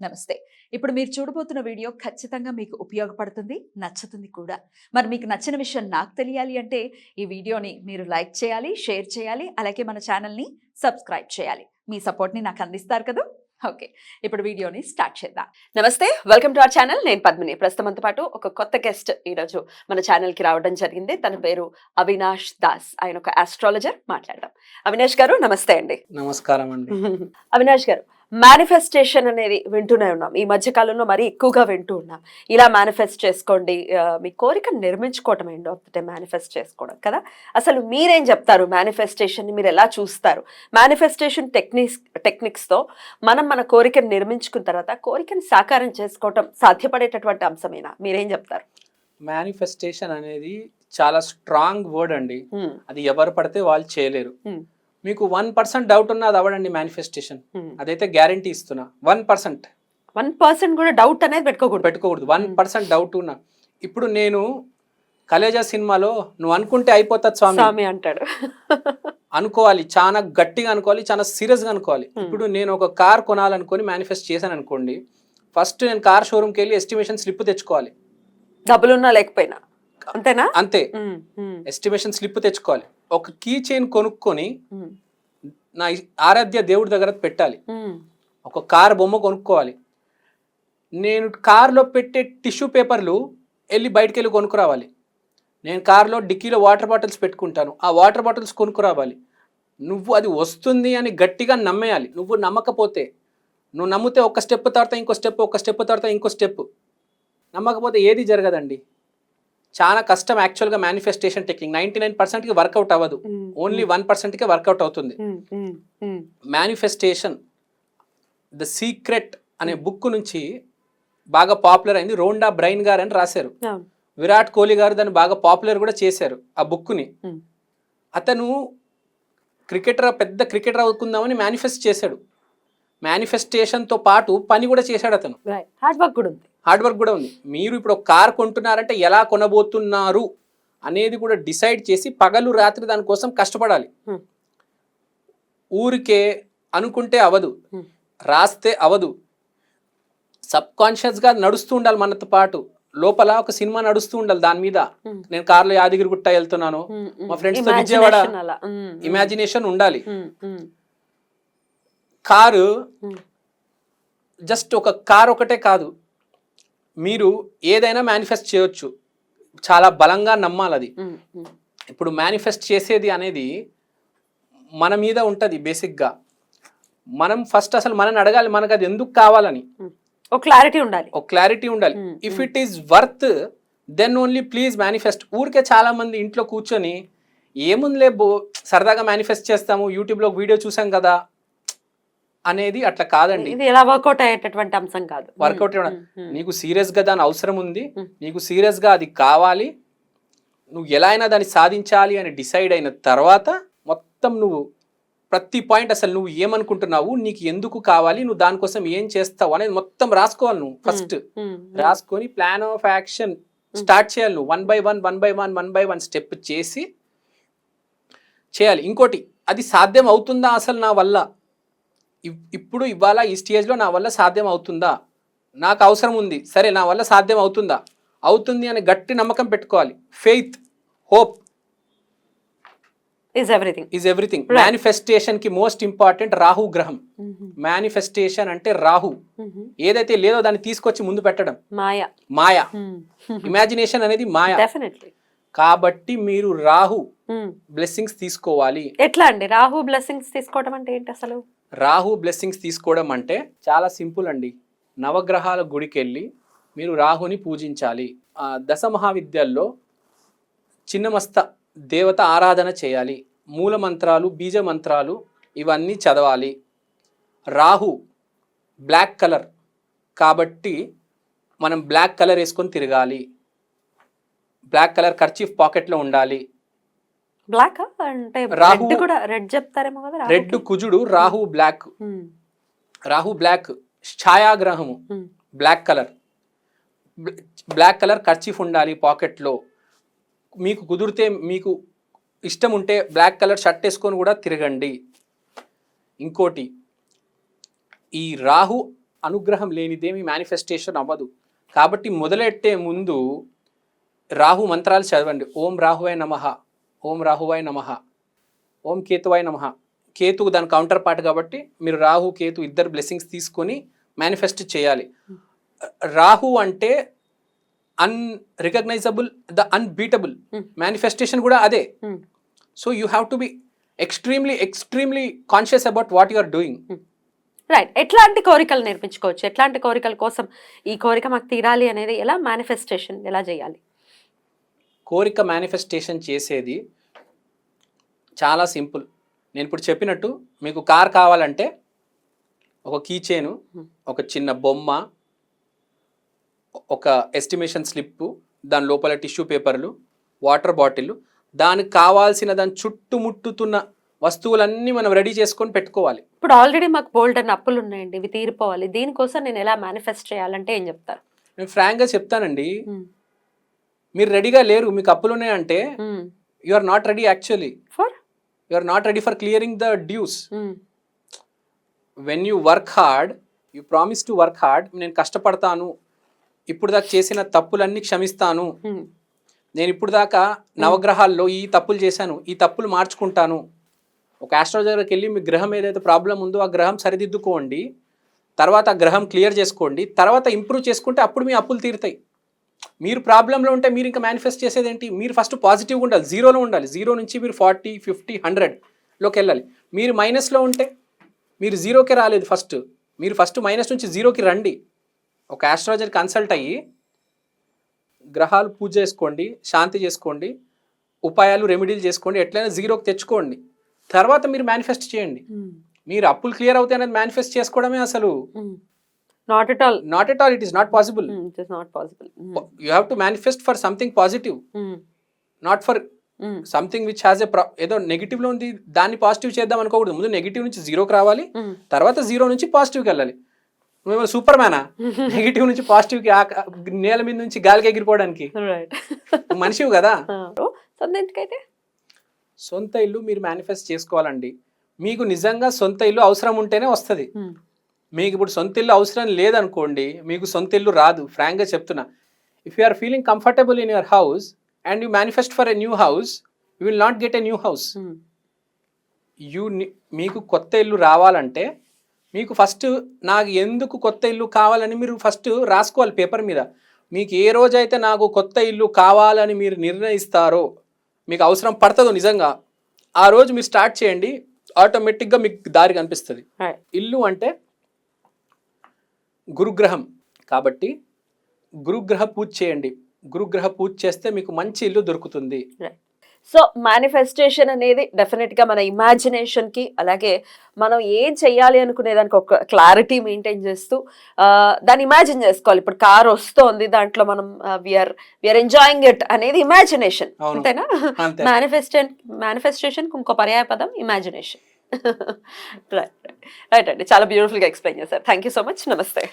నమస్తే. ఇప్పుడు మీరు చూడబోతున్న వీడియో ఖచ్చితంగా మీకు ఉపయోగపడుతుంది నచ్చుతుంది కూడా. మరి మీకు నచ్చిన విషయం నాకు తెలియాలి అంటే ఈ వీడియోని మీరు లైక్ చేయాలి షేర్ చేయాలి అలాగే మన ఛానల్ని సబ్స్క్రైబ్ చేయాలి. మీ సపోర్ట్ని నాకు అందిస్తారు కదా? ఓకే. ఇప్పుడు వీడియోని స్టార్ట్ చేద్దాం. నమస్తే వెల్కమ్ టు అవర్ ఛానల్. నేను పద్మిని. ప్రస్తుతంతో పాటు ఒక కొత్త గెస్ట్ ఈరోజు మన ఛానల్కి రావడం జరిగింది. తన పేరు అవినాష్ దాస్. ఆయన ఒక ఆస్ట్రాలజర్ మాట్లాడదాం. అవినాష్ గారు నమస్తే అండి. నమస్కారం అండి. అవినాష్ గారు మేనిఫెస్టేషన్ అనేది వింటూనే ఉన్నాం. ఈ మధ్య కాలంలో మరీ ఎక్కువగా వింటూ ఉన్నాం. ఇలా మేనిఫెస్ట్ చేసుకోండి. మీ కోరిక నిర్మించుకోవటం ద డే మేనిఫెస్ట్ చేసుకోవడం కదా? అసలు మీరేం చెప్తారు మేనిఫెస్టేషన్ని? మీరు ఎలా చూస్తారు? మేనిఫెస్టేషన్ టెక్నిక్స్ టెక్నిక్స్తో మనం మన కోరికను నిర్మించుకున్న తర్వాత కోరికను సాకారం చేసుకోవటం సాధ్యపడేటటువంటి అంశమేనా? మీరేం చెప్తారు? మేనిఫెస్టేషన్ అనేది చాలా స్ట్రాంగ్ వర్డ్ అండి. అది ఎవరు పడితే వాళ్ళు చేయలేరు. మీకు వన్ పర్సెంట్ డౌట్ ఉన్నా అది అవ్వడండి మేనిఫెస్టేషన్ హ్మ్. అదైతే గ్యారంటీ ఇస్తున్నా. వన్ పర్సెంట్ వన్ పర్సెంట్ కూడా డౌట్ అనేది పెట్టుకోకూడదు. పెట్టుకోకూడదు. వన్ పర్సెంట్ డౌట్ ఉన్నా. ఇప్పుడు నేను కలేజా సినిమాలో నువ్వు అనుకుంటే అయిపోతుంది స్వామి. స్వామి అంటాడు. అనుకోవాలి. చాలా గట్టిగా అనుకోవాలి. చాలా సీరియస్గా అనుకోవాలి. Hmm. ఇప్పుడు నేను ఒక కార్ కొనాలనుకొని మేనిఫెస్ట్ చేశాను అనుకోండి ఫస్ట్ నేను కార్ షోరూమ్కి వెళ్ళి ఎస్టిమేషన్ స్లిప్ తెచ్చుకోవాలి. డబ్బులున్నా లేకపోయినా. అంతేనా? అంతే. ఎస్టిమేషన్ స్లిప్ తెచ్చుకోవాలి. ఒక కీ చైన్ కొనుక్కొని నా ఆరాధ్య దేవుడి దగ్గర పెట్టాలి. ఒక కార్ బొమ్మ కొనుక్కోవాలి. నేను కార్లో పెట్టే టిష్యూ పేపర్లు వెళ్ళి బయటికి వెళ్ళి కొనుక్కురావాలి. నేను కార్లో డిక్కీలో వాటర్ బాటిల్స్ పెట్టుకుంటాను. ఆ వాటర్ బాటిల్స్ కొనుక్కురావాలి. నువ్వు అది వస్తుంది అని గట్టిగా నమ్మేయాలి. నువ్వు నమ్మకపోతే నువ్వు నమ్మితే ఒక స్టెప్ తర్వాత ఇంకో స్టెప్ ఒక స్టెప్ తర్వాత ఇంకో స్టెప్ నమ్మకపోతే ఏది జరగదండి? చాలా కష్టం యాక్చువల్గా మేనిఫెస్టేషన్ టెక్నిక్ నైంటీ నైన్ పర్సెంట్కి వర్కౌట్ అవ్వదు. ఓన్లీ వన్ పర్సెంట్కే వర్కౌట్ అవుతుంది. మేనిఫెస్టేషన్ ద సీక్రెట్ అనే బుక్ నుంచి బాగా పాపులర్ అయింది రోండా బ్రైన్ గారు అని రాశారు. విరాట్ కోహ్లీ గారు దాన్ని బాగా పాపులర్ కూడా చేశారు ఆ బుక్ని. అతను క్రికెటర్ పెద్ద క్రికెటర్ అవుకుందామని మేనిఫెస్ట్ చేశాడు. మేనిఫెస్టేషన్తో పాటు పని కూడా చేశాడు అతను. హార్డ్ వర్క్ కూడా ఉంది. హార్డ్ వర్క్ కూడా ఉంది మీరు ఇప్పుడు ఒక కార్ కొంటున్నారంటే ఎలా కొనబోతున్నారు అనేది కూడా డిసైడ్ చేసి పగలు రాత్రి దానికోసం కష్టపడాలి. ఊరికే అనుకుంటే అవదు. రాస్తే అవదు సబ్ కాన్షియస్గా నడుస్తూ ఉండాలి మనతో పాటు లోపల ఒక సినిమా నడుస్తూ ఉండాలి దాని మీద. నేను కార్లో యాదగిరి గుట్ట వెళ్తున్నాను. మా తో Imagination విజయవాడ. ఇమాజినేషన్ ఉండాలి కారు. జస్ట్ ఒక కార్ ఒకటే కాదు మీరు ఏదైనా మేనిఫెస్ట్ చేయొచ్చు. చాలా బలంగా నమ్మాలి అది. ఇప్పుడు మేనిఫెస్ట్ చేసేది అనేది మన మీద ఉంటుంది బేసిక్గా మనం ఫస్ట్ అసలు మనని అడగాలి మనకు అది ఎందుకు కావాలని. ఒక క్లారిటీ ఉండాలి. ఒక క్లారిటీ ఉండాలి. If. It is worth then only please manifest ఊరికే చాలా మంది ఇంట్లో కూర్చొని ఏముందిలే బో సరదాగా మేనిఫెస్ట్ చేస్తాము యూట్యూబ్లో వీడియో చూసాం కదా అనేది అట్లా కాదండి. ఇది వర్కౌట్ అయ్యేటటువంటి అంశం కాదు. వర్కౌట్ నీకు సీరియస్గా దాని అవసరం ఉంది. నీకు సీరియస్గా అది కావాలి. నువ్వు ఎలా అయినా దాన్ని సాధించాలి అని డిసైడ్ అయిన తర్వాత మొత్తం నువ్వు ప్రతి పాయింట్ అసలు నువ్వు ఏమనుకుంటున్నావు నీకు ఎందుకు కావాలి నువ్వు దానికోసం ఏం చేస్తావు అనేది మొత్తం రాసుకోవాలి నువ్వు ఫస్ట్. రాసుకొని ప్లాన్ ఆఫ్ యాక్షన్ స్టార్ట్ చేయాలి నువ్వు. One by one one by one one by one step చేసి చేయాలి. ఇంకోటి అది సాధ్యం అవుతుందా అసలు నా వల్ల? ఇప్పుడు ఇవాళ ఈ స్టేజ్లో నా వల్ల సాధ్యం అవుతుందా నాకు అవసరం ఉంది. సరే నా వల్ల సాధ్యం అవుతుందా అవుతుంది అని గట్టి నమ్మకం పెట్టుకోవాలి. Faith hope is everything. Is everything. మేనిఫెస్టేషన్కి most important Rahu గ్రహం. మేనిఫెస్టేషన్ అంటే రాహు. హ్మ్. ఏదైతే లేదో దాన్ని తీసుకొచ్చి ముందు పెట్టడం. మాయ. మాయ. ఇమాజినేషన్ అనేది మాయ. డెఫినెట్లీ కాబట్టి మీరు రాహు బ్లెస్సింగ్స్ తీసుకోవాలి. ఎట్లా అండి? రాహు బ్లెస్సింగ్స్ తీసుకోవడం అంటే ఏంటి అసలు? రాహు బ్లెస్సింగ్స్ తీసుకోవడం అంటే చాలా సింపుల్ అండి. నవగ్రహాల గుడికి వెళ్ళి మీరు రాహుని పూజించాలి. ఆ, దశ మహావిద్యల్లో చిన్నమస్త దేవత ఆరాధన చేయాలి. మూల మంత్రాలు బీజ మంత్రాలు ఇవన్నీ చదవాలి. రాహు బ్లాక్ కలర్ కాబట్టి మనం బ్లాక్ కలర్ వేసుకొని తిరగాలి. బ్లాక్ కలర్ కర్చీఫ్ పాకెట్లో ఉండాలి. బ్లాక్ అంటే రాహు- కూడా రెడ్ చెప్తారేమో కదా? రెడ్ కుజుడు Rahu black Hmm, Rahu black ఛాయాగ్రహము. బ్లాక్ కలర్ బ్ల- బ్లాక్ కలర్ కర్చీఫ్ ఉండాలి పాకెట్లో మీకు కుదిరితే మీకు ఇష్టం ఉంటే బ్లాక్ కలర్ షర్ట్ వేసుకొని కూడా తిరగండి. ఇంకోటి ఈ రాహు అనుగ్రహం లేనిదేమి మేనిఫెస్టేషన్ అవ్వదు. కాబట్టి మొదలెట్టే ముందు రాహు మంత్రాలు చదవండి. ఓం రాహువై నమః. ఓం రాహువై నమః. ఓం కేతువాయ నమః. కేతువు దాని కౌంటర్ పార్ట్ కాబట్టి మీరు రాహు కేతు ఇద్దరు బ్లెస్సింగ్స్ తీసుకొని మేనిఫెస్ట్ చేయాలి. రాహు అంటే unrecognizable the unbeatable. Manifestation కూడా అదే. So you have to be extremely extremely conscious about what you are doing right ఎట్లాంటి కోరికలు నేర్పించుకోవచ్చు? ఎట్లాంటి కోరికల కోసం ఈ కోరిక మాకు తీరాలి అనేది ఎలా మేనిఫెస్టేషన్ ఎలా చేయాలి? కోరిక మేనిఫెస్టేషన్ చేసేది చాలా సింపుల్. నేను ఇప్పుడు చెప్పినట్టు మీకు కార్ కావాలంటే ఒక కీ చైను Hmm. ఒక చిన్న బొమ్మ ఒక ఎస్టిమేషన్ స్లిప్ దాని లోపల టిష్యూ పేపర్లు వాటర్ బాటిల్ దానికి కావాల్సిన దాని చుట్టుముట్టుతున్న వస్తువులన్నీ మనం రెడీ చేసుకొని పెట్టుకోవాలి. ఇప్పుడు ఆల్రెడీ మాకు బోల్డ్ అని అప్పులు ఉన్నాయండి ఇవి తీరిపోవాలి. దీనికోసం నేను ఎలా మేనిఫెస్ట్ చేయాలంటే ఏం చెప్తారు? నేను ఫ్రాంక్గా చెప్తానండి. మీరు రెడీగా లేరు మీకు అప్పులు ఉన్నాయంటే you are not ready actually for you are not ready for clearing the dues when you work hard you promise to work hard నేను కష్టపడతాను. ఇప్పుడు దాకా చేసిన తప్పులన్నీ క్షమిస్తాను. నేను ఇప్పుడు దాకా నవగ్రహాల్లో ఈ తప్పులు చేశాను. ఈ తప్పులు మార్చుకుంటాను. ఒక ఆస్ట్రాలజర్ దగ్గరికి వెళ్ళి మీ గ్రహం ఏదైతే ప్రాబ్లం ఉందో ఆ గ్రహం సరిదిద్దుకోండి. తర్వాత ఆ గ్రహం క్లియర్ చేసుకోండి. తర్వాత ఇంప్రూవ్ చేసుకుంటే అప్పుడు మీ అప్పులు తీరుతాయి. మీరు ప్రాబ్లంలో ఉంటే మీరు ఇంకా మేనిఫెస్ట్ చేసేది ఏంటి మీరు ఫస్ట్ పాజిటివ్గా ఉండాలి. జీరోలో ఉండాలి. జీరో నుంచి మీరు ఫార్టీ ఫిఫ్టీ హండ్రెడ్లోకి వెళ్ళాలి. మీరు మైనస్లో ఉంటే మీరు జీరోకే రాలేదు ఫస్ట్ మీరు ఫస్ట్ మైనస్ నుంచి జీరోకి రండి. ఒక ఆస్ట్రాలజర్ కన్సల్ట్ అయ్యి గ్రహాలు పూజ చేసుకోండి శాంతి చేసుకోండి ఉపాయాలు రెమెడీలు చేసుకోండి ఎట్లయినా జీరోకి తెచ్చుకోండి. తర్వాత మీరు మేనిఫెస్ట్ చేయండి. మీరు అప్పులు క్లియర్ అవుతాయి అనేది మేనిఫెస్ట్ చేసుకోవడమే అసలు. Not at all not at all it is not possible it is not possible you have to manifest for something positive not for something which has a ఏదో negative లో ఉంది దాన్ని పాజిటివ్ చేద్దాం అనుకోకూడదు. ముందు నెగిటివ్ నుంచి జీరోకి రావాలి. తర్వాత జీరో నుంచి పాజిటివ్కి వెళ్ళాలి. నువ్వేమో సూపర్ మ్యానా నెగిటివ్ నుంచి పాజిటివ్కి నేల మీద నుంచి గాలికి ఎగిరిపోవడానికి. మనిషివి కదా? సొంత ఇల్లు మీరు మేనిఫెస్ట్ చేసుకోవాలండి. మీకు నిజంగా సొంత ఇల్లు అవసరం ఉంటేనే వస్తుంది. మీకు ఇప్పుడు సొంత ఇల్లు అవసరం లేదనుకోండి మీకు సొంత ఇల్లు రాదు. ఫ్రాంక్గా చెప్తున్నా. If you are feeling comfortable in your house and you manifest for a new house you will not get a new house you మీకు కొత్త ఇల్లు రావాలంటే మీకు ఫస్ట్ నాకు ఎందుకు కొత్త ఇల్లు కావాలని మీరు ఫస్ట్ రాసుకోవాలి పేపర్ మీద. మీకు ఏ రోజైతే నాకు కొత్త ఇల్లు కావాలని మీరు నిర్ణయిస్తారో మీకు అవసరం పడుతుందో నిజంగా ఆ రోజు మీరు స్టార్ట్ చేయండి ఆటోమేటిక్గా మీకు దారి కనిపిస్తుంది. ఇల్లు అంటే గురుగ్రహం. కాబట్టి గురుగ్రహ పూజ చేయండి. గురుగ్రహ పూజ చేస్తే మీకు మంచి ఇల్లు దొరుకుతుంది. సో మేనిఫెస్టేషన్ అనేది డెఫినెట్గా మన ఇమాజినేషన్కి అలాగే మనం ఏం చెయ్యాలి అనుకునే దానికి ఒక క్లారిటీ మెయింటైన్ చేస్తూ దాన్ని ఇమాజిన్ చేసుకోవాలి. ఇప్పుడు కార్ వస్తోంది దాంట్లో మనం we are we are enjoying it అనేది ఇమాజినేషన్. అంతేనా? అంతే. మేనిఫెస్టేషన్ మేనిఫెస్టేషన్ ఇంకో పర్యాయ పదం ఇమాజినేషన్ రైట్ రైట్ రైట్ అండి చాలా బ్యూటిఫుల్గా ఎక్స్ప్లెయిన్ చేశారు థ్యాంక్ యూ సో మచ్ నమస్తే